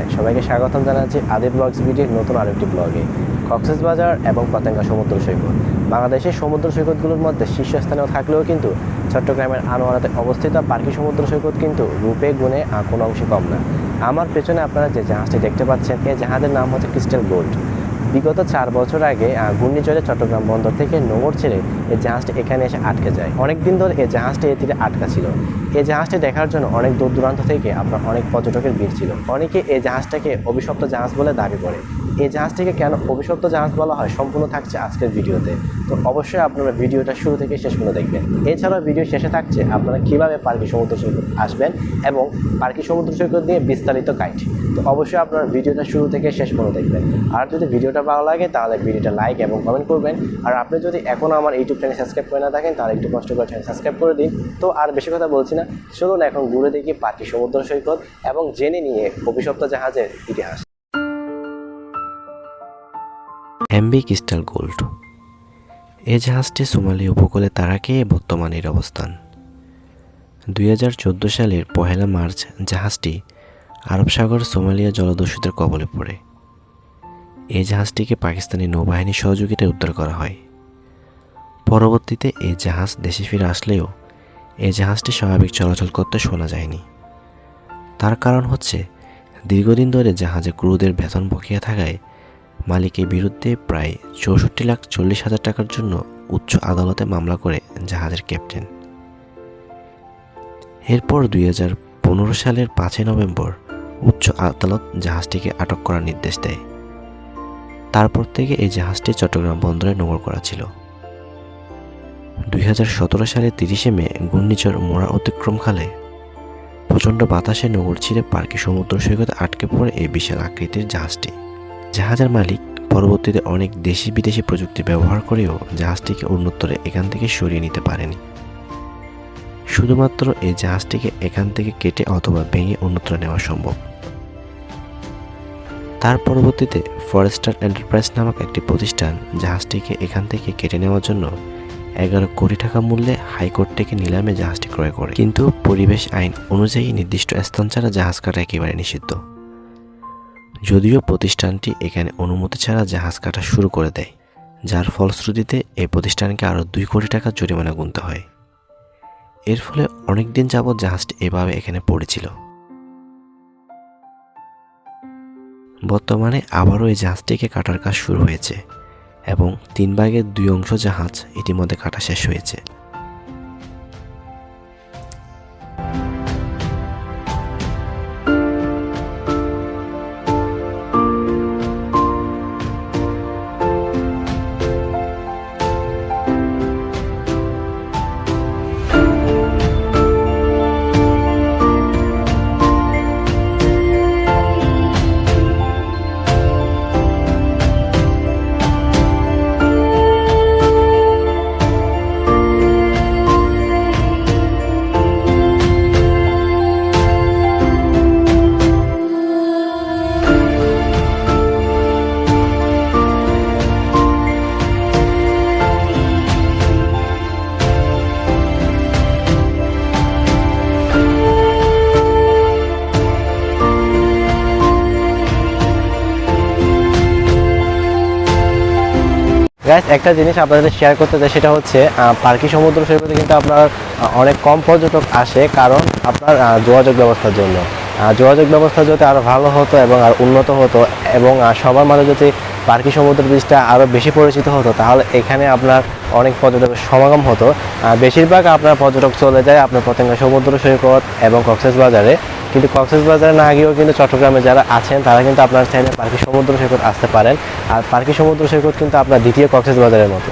সবাই। সবাইকে স্বাগতম জানাচ্ছি আদি ব্লগস ভিডির নতুন আরেকটি ব্লগে। কক্সেস বাজার এবং পতেঙ্গা সমুদ্র সৈকত। বাংলাদেশের সমুদ্র সৈকতগুলোর মধ্যে শীর্ষস্থানেও থাকলেও কিন্তু চট্টগ্রামের আনোয়ারাতে অবস্থিত পার্কি সমুদ্র সৈকত কিন্তু রূপে, গুণে কোনো অংশে কম না। আমার পেছনে আপনারা যে জাহাজটি দেখতে পাচ্ছেন এই জাহাজের নাম হচ্ছে ক্রিস্টাল গোল্ড। বিগত চার বছর আগে ঘূর্ণিঝড়ে চট্টগ্রাম বন্দর থেকে নোঙর ছেড়ে এই জাহাজটি এখানে এসে আটকে যায়। অনেক দিন ধরে এই জাহাজটি এ তীরে আটকা ছিল। এই জাহাজটি দেখার জন্য অনেক দূর দূরান্ত থেকে আপনার অনেক পর্যটকের ভিড় ছিল। অনেকে এই জাহাজটাকে অভিশপ্ত জাহাজ বলে দাবি করে। এই জাহাজটিকে কেন অভিশপ্ত জাহাজ বলা হয় সম্পূর্ণ থাকছে আজকের ভিডিওতে। তো অবশ্যই আপনারা ভিডিওটা শুরু থেকে শেষ পর্যন্ত দেখবেন। এছাড়াও ভিডিও শেষে থাকছে আপনারা কীভাবে পার্কি সমুদ্র সৈকত আসবেন এবং পার্কি সমুদ্র সৈকত নিয়ে বিস্তারিত গাইড তো অবশ্যই আপনারা ভিডিওটা শুরু থেকে শেষ পর্যন্ত দেখবেন। আর যদি ভিডিওটা ভালো লাগে, তাহলে ভিডিওটা লাইক এবং কমেন্ট করবেন। আর আপনি যদি এখনও আমার ইউটিউব চ্যানেল সাবস্ক্রাইব করে না থাকেন, তাহলে একটু কষ্ট করে চ্যানেল সাবস্ক্রাইব করে দিন। তো আর বেশি কথা বলছি না। চলুন এখন ঘুরে দেখি পার্কি সমুদ্র সৈকত এবং জেনে নিয়ে অভিশপ্ত জাহাজের ইতিহাস। MB crystal gold. এ জাহাজটি সোমালি উপকূলে তারাকে বর্তমান এর অবস্থান। দুই হাজার চোদ্দ সালের পহেলা মার্চ জাহাজটি আরব সাগর সোমালিয়া জলদস্যুদের কবলে পড়ে। এই জাহাজটিকে পাকিস্তানি নৌবাহিনীর সহযোগিতায় উদ্ধার করা হয়। পরবর্তীতে এই জাহাজ দেশে ফিরে আসলেও এই জাহাজটি স্বাভাবিক চলাচল করতে শোনা যায়নি। তার কারণ হচ্ছে, দীর্ঘদিন ধরে জাহাজে ক্রুদের বেতন বকিয়া থাকায় মালিকের বিরুদ্ধে প্রায় চৌষট্টি লাখ চল্লিশ হাজার টাকার জন্য উচ্চ আদালতে মামলা করে জাহাজের ক্যাপ্টেন। এরপর দুই হাজার পনেরো সালের পাঁচই নভেম্বর উচ্চ আদালত জাহাজটিকে আটক করার নির্দেশ দেয়। তারপর থেকে এই জাহাজটি চট্টগ্রাম বন্দরে নোঙর করা ছিল। দুই সতেরো সালের তিরিশে মে ঘূর্ণিঝড় মোড়া অতিক্রমকালে প্রচণ্ড বাতাসে নোঙর ছিঁড়ে পার্কে সমুদ্র সৈকতে আটকে পড়ে এই বিশাল আকৃতির জাহাজটি। জাহাজের মালিক পরবর্তীতে অনেক দেশি বিদেশি প্রযুক্তি ব্যবহার করেও জাহাজটিকে অন্যত্তরে এখান থেকে সরিয়ে নিতে পারেনি। শুধুমাত্র এই জাহাজটিকে এখান থেকে কেটে অথবা ভেঙে অন্যত্র নেওয়া সম্ভব। তার পরবর্তীতে ফরেস্টার এন্টারপ্রাইজ নামক একটি প্রতিষ্ঠান জাহাজটিকে এখান থেকে কেটে নেওয়ার জন্য এগারো কোটি টাকা মূল্যে হাইকোর্ট থেকে নিলামে জাহাজটি ক্রয় করে। কিন্তু পরিবেশ আইন অনুযায়ী নির্দিষ্ট স্থান ছাড়া জাহাজ কাটা একেবারে নিষিদ্ধ। যদিও প্রতিষ্ঠানটি এখানে অনুমতি ছাড়া জাহাজ কাটা শুরু করে দেয়, যার ফলশ্রুতিতে এই প্রতিষ্ঠানকে আরও দুই কোটি টাকা জরিমানা গুনতে হয়। এর ফলে অনেক দিন যাবৎ জাহাজটি এভাবে এখানে পড়েছিল। বর্তমানে আবারও এই জাহাজটিকে কাটার কাজ শুরু হয়েছে এবং তিন ভাগের দুই অংশ জাহাজ ইতিমধ্যে কাটা শেষ হয়েছে। গাইস একটা জিনিস আপনাদের শেয়ার করতে চাই, সেটা হচ্ছে পার্কি সমুদ্র সৈকতে কিন্তু আপনার অনেক কম পর্যটক আসে কারণ আপনার যোগাযোগ ব্যবস্থার জন্য। যোগাযোগ ব্যবস্থা যদি আরও ভালো হতো এবং আর উন্নত হতো এবং সবার মাঝে যদি পার্কি সমুদ্র বীজটা আরও বেশি পরিচিত হতো, তাহলে এখানে আপনার অনেক পর্যটকের সমাগম হতো। বেশিরভাগ আপনার পর্যটক চলে যায় আপনার পতেঙ্গা সমুদ্র সৈকত এবং কক্সবাজারে কিন্তু কক্সবাজারে না গিয়েও কিন্তু চট্টগ্রামে যারা আছেন, তারা কিন্তু আপনার চাইলে পার্কি সমুদ্র সৈকত আসতে পারেন। আর পার্কি সমুদ্র সৈকত কিন্তু আপনার দ্বিতীয় কক্সবাজারের মতো।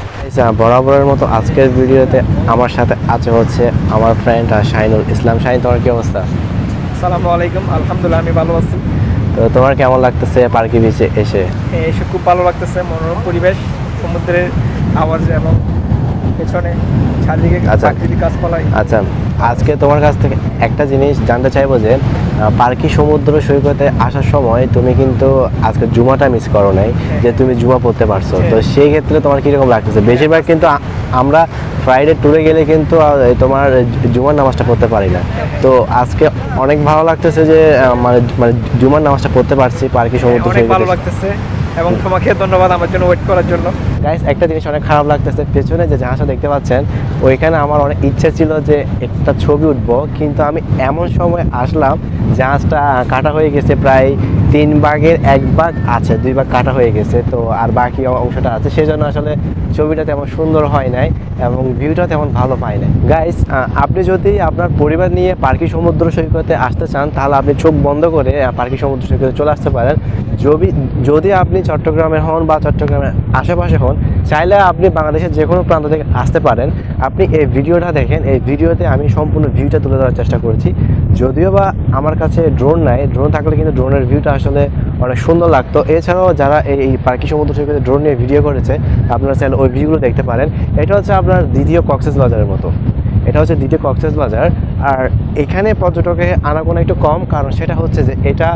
বরাবরের মতো আজকের ভিডিওতে আমার সাথে আছে হচ্ছে আমার ফ্রেন্ড শাহিনুল ইসলাম। শাহিন, তোমার কি অবস্থা? সালামু আলাইকুম, আলহামদুলিল্লাহ, আমি ভালো আছি। তো তোমার কেমন লাগতেছে পার্কি বিচে এসে এসে খুব ভালো লাগতেছে মনোরম পরিবেশ সমুদ্রের আওয়াজ এবং পেছনে চারদিকে আচ্ছা। আচ্ছা আজকে তোমার কাছ থেকে একটা জিনিস জানতে চাইব যে পার্কি সমুদ্র সৈকতে আসার সময় তুমি কিন্তু আজকে জুমাটা মিস করো নাই যে তুমি জুমা পড়তে পারছ। তো সেই ক্ষেত্রে তোমার কীরকম লাগতেছে? বেশিরভাগ কিন্তু আমরা ফ্রাইডে ট্যুরে গেলে কিন্তু তোমার জুমার নামাজটা পড়তে পারি না। তো আজকে অনেক ভালো লাগতেছে যে মানে মানে জুমার নামাজটা পড়তে পারছি পার্কি সমুদ্র সৈকতে ভালো লাগতেছে। এবং তোমাকে ধন্যবাদ আমার জন্য ওয়েট করার জন্য। গাইস একটা জিনিস অনেক খারাপ লাগতেছে, পেছনে যে জাহাজটা দেখতে পাচ্ছেন, ওইখানে আমার অনেক ইচ্ছা ছিল যে একটা ছবি উঠবো, কিন্তু আমি এমন সময় আসলাম, জাহাজটা কাটা হয়ে গেছে প্রায় তিন ভাগের এক ভাগ আছে, দুই ভাগ কাটা হয়ে গেছে, তো আর বাকি অংশটা আছে। সেজন্য আসলে ছবিটা তেমন সুন্দর হয় নাই এবং ভিউটা তেমন ভালো পাই নাই। গাইস আপনি যদি আপনার পরিবার নিয়ে পার্কি সমুদ্র সৈকতে আসতে চান, তাহলে আপনি চোখ বন্ধ করে পার্কি সমুদ্র সৈকতে চলে আসতে পারেন। যদি যদি আপনি চট্টগ্রামের হন বা চট্টগ্রামের আশেপাশে হন, চাইলে আপনি বাংলাদেশের যে কোনো প্রান্ত থেকে আসতে পারেন। আপনি এই ভিডিওটা দেখেন, এই ভিডিওতে আমি সম্পূর্ণ ভিউটা তুলে ধরার চেষ্টা করেছি। যদিও বা আমার কাছে ড্রোন নাই ড্রোন থাকলে কিন্তু ড্রোনের ভিউটা আসলে অনেক সুন্দর লাগতো। এছাড়াও যারা এই পার্কি সমুদ্র সৈকতে ড্রোন নিয়ে ভিডিও করেছে, আপনারা চাইলে ওই ভিডিওগুলো দেখতে পারেন। এটা হচ্ছে আপনার দ্বিতীয় কক্সেস বাজারের মতো। এটা হচ্ছে দ্বিতীয় কক্সেস বাজার। আর এখানে পর্যটকের আনাগোনা একটু কম, কারণ সেটা হচ্ছে যে এটা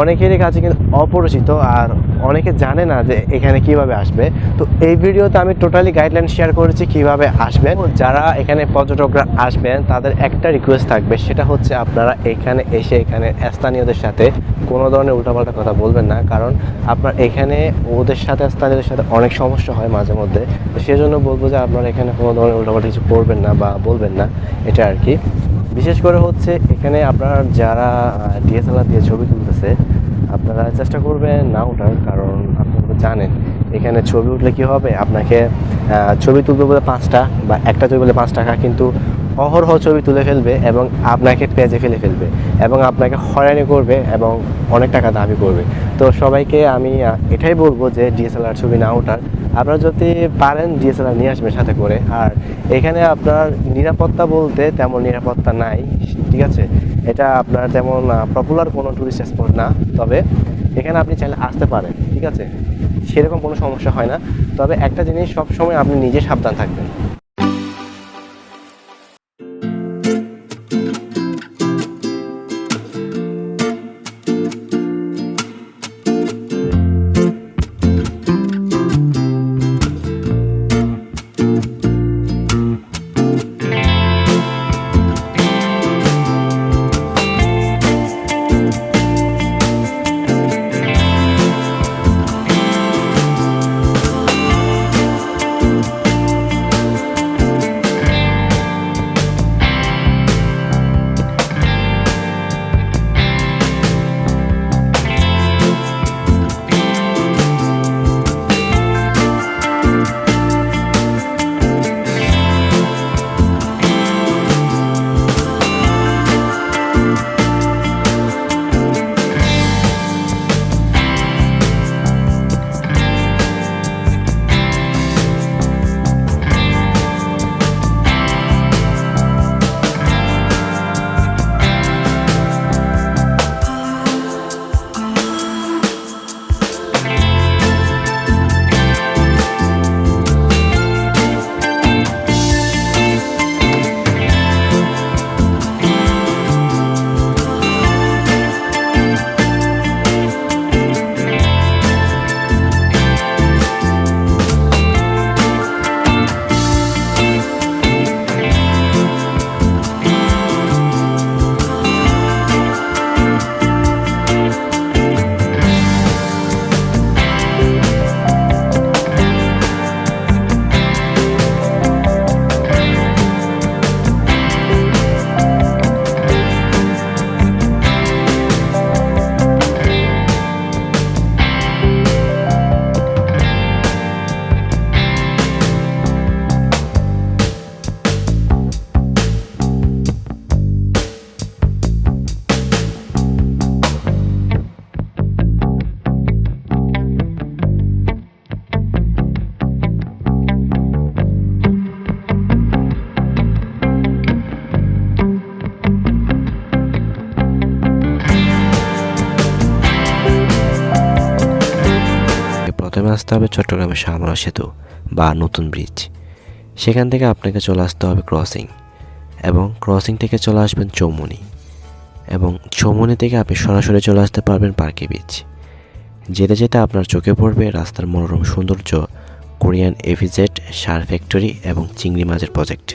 অনেকেরই কাছে কিন্তু অপরিচিত আর অনেকে জানে না যে এখানে কীভাবে আসবে। তো এই ভিডিওতে আমি টোটালি গাইডলাইন শেয়ার করেছি কীভাবে আসবেন। যারা এখানে পর্যটকরা আসবেন, তাদের একটা রিকোয়েস্ট থাকবে, সেটা হচ্ছে আপনারা এখানে এসে এখানে স্থানীয়দের সাথে কোনো ধরনের উল্টাপাল্টা কথা বলবেন না, কারণ আপনার এখানে ওদের সাথে, স্থানীয়দের সাথে অনেক সমস্যা হয় মাঝে মধ্যে। তো সেজন্য বলব যে আপনারা এখানে কোনো ধরনের উল্টাপাল্টা কিছু করবেন না বা বলবেন না। এটা আর কি। বিশেষ করে হচ্ছে এখানে আপনার যারা ডিএসএলআর দিয়ে ছবি তুলতেছে, আপনারা চেষ্টা করবেন না ওঠার, কারণ আপনারা জানেন, এখানে ছবি উঠলে কি হবে? আপনাকে ছবি তুলতে বলে পাঁচটা বা একটা ছবি বলে পাঁচ টাকা, কিন্তু অহরহ ছবি তুলে ফেলবে এবং আপনাকে পেজে ফেলে ফেলবে এবং আপনাকে হয়রানি করবে এবং অনেক টাকা দাবি করবে। তো সবাইকে আমি এটাই বলব যে ডিএসএলআর ছবি না ওঠার। আপনারা যদি পারেন ডিএসএলআর নিয়ে আসবেন সাথে করে। আর এখানে আপনার নিরাপত্তা বলতে তেমন নিরাপত্তা নাই, ঠিক আছে? এটা আপনার তেমন পপুলার কোনো টুরিস্ট স্পট না। তবে এখানে আপনি চাইলে আসতে পারেন, ঠিক আছে? সেরকম কোনো সমস্যা হয় না। তবে একটা জিনিস সবসময় আপনি নিজে সাবধান থাকবেন। আসতে হবে চট্টগ্রামের শাহমারা সেতু বা নতুন ব্রিজ। সেখান থেকে আপনাকে চলে আসতে হবে ক্রসিং এবং ক্রসিং থেকে চলে আসবেন চৌমনি এবং চৌমনি থেকে আপনি সরাসরি চলে আসতে পারবেন পার্কে বিচ। যেতে যেতে আপনার চোখে পড়বে রাস্তার মনোরম সৌন্দর্য কোরিয়ান এভিজেট সার ফ্যাক্টরি এবং চিংড়ি মাছের প্রজেক্ট।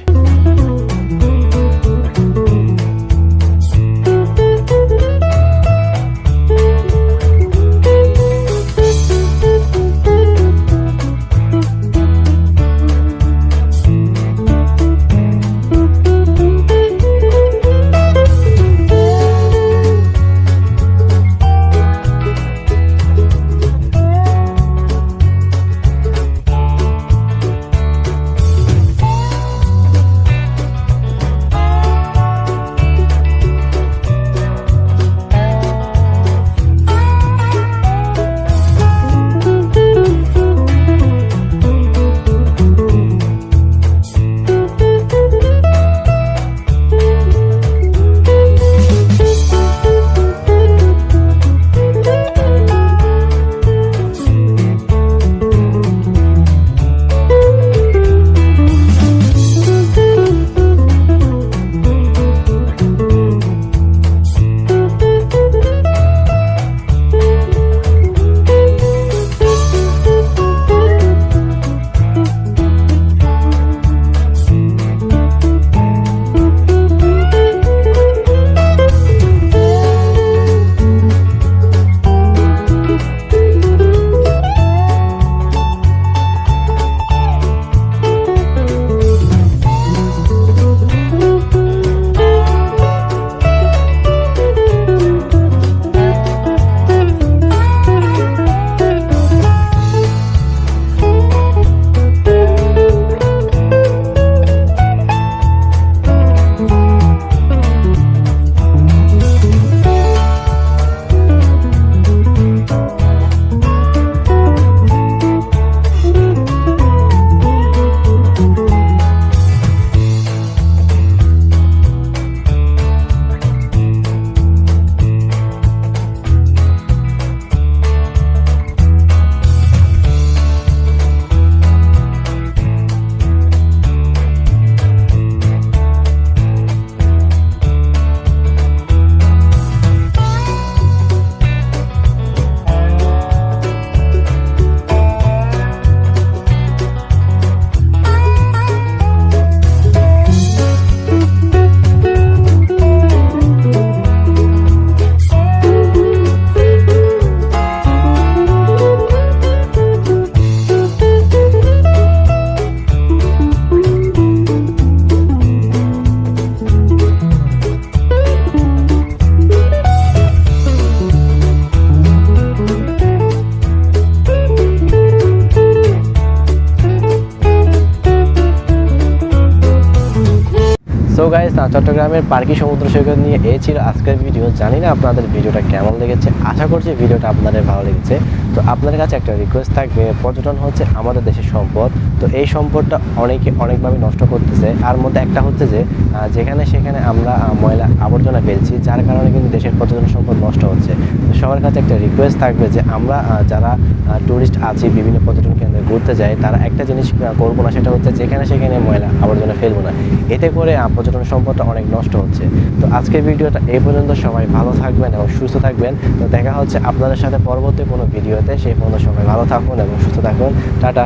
সো গাইস চট্টগ্রামের পার্কি সমুদ্র সৈকত নিয়ে এই ছিল আজকের ভিডিও জানি না আপনাদের ভিডিওটা কেমন লেগেছে। আশা করছি ভিডিওটা আপনাদের ভালো লেগেছে। তো আপনাদের কাছে একটা রিকোয়েস্ট থাকবে পর্যটন হচ্ছে আমাদের দেশের সম্পদ। তো এই সম্পদটা অনেকে অনেকভাবে নষ্ট করতেছে। আর মধ্যে একটা হচ্ছে যে যেখানে সেখানে আমরা ময়লা আবর্জনা ফেলছি যার কারণে কিন্তু দেশের পর্যটন সম্পদ নষ্ট হচ্ছে। তো সবার কাছে একটা রিকোয়েস্ট থাকবে যে আমরা যারা ট্যুরিস্ট আছি বিভিন্ন পর্যটন কেন্দ্রে ঘুরতে যাই তারা একটা জিনিস করব না সেটা হচ্ছে যেখানে সেখানে ময়লা আবর্জনা ফেলব না। এতে করে আহ, পর্যটন সম্পদটা অনেক নষ্ট হচ্ছে। তো আজকের ভিডিওটা এই পর্যন্ত। সবাই ভালো থাকবেন এবং সুস্থ থাকবেন। তো দেখা হচ্ছে আপনাদের সাথে পরবর্তী কোনো ভিডিওতে। সেই পর্যন্ত সবাই ভালো থাকুন এবং সুস্থ থাকুন। টাটা।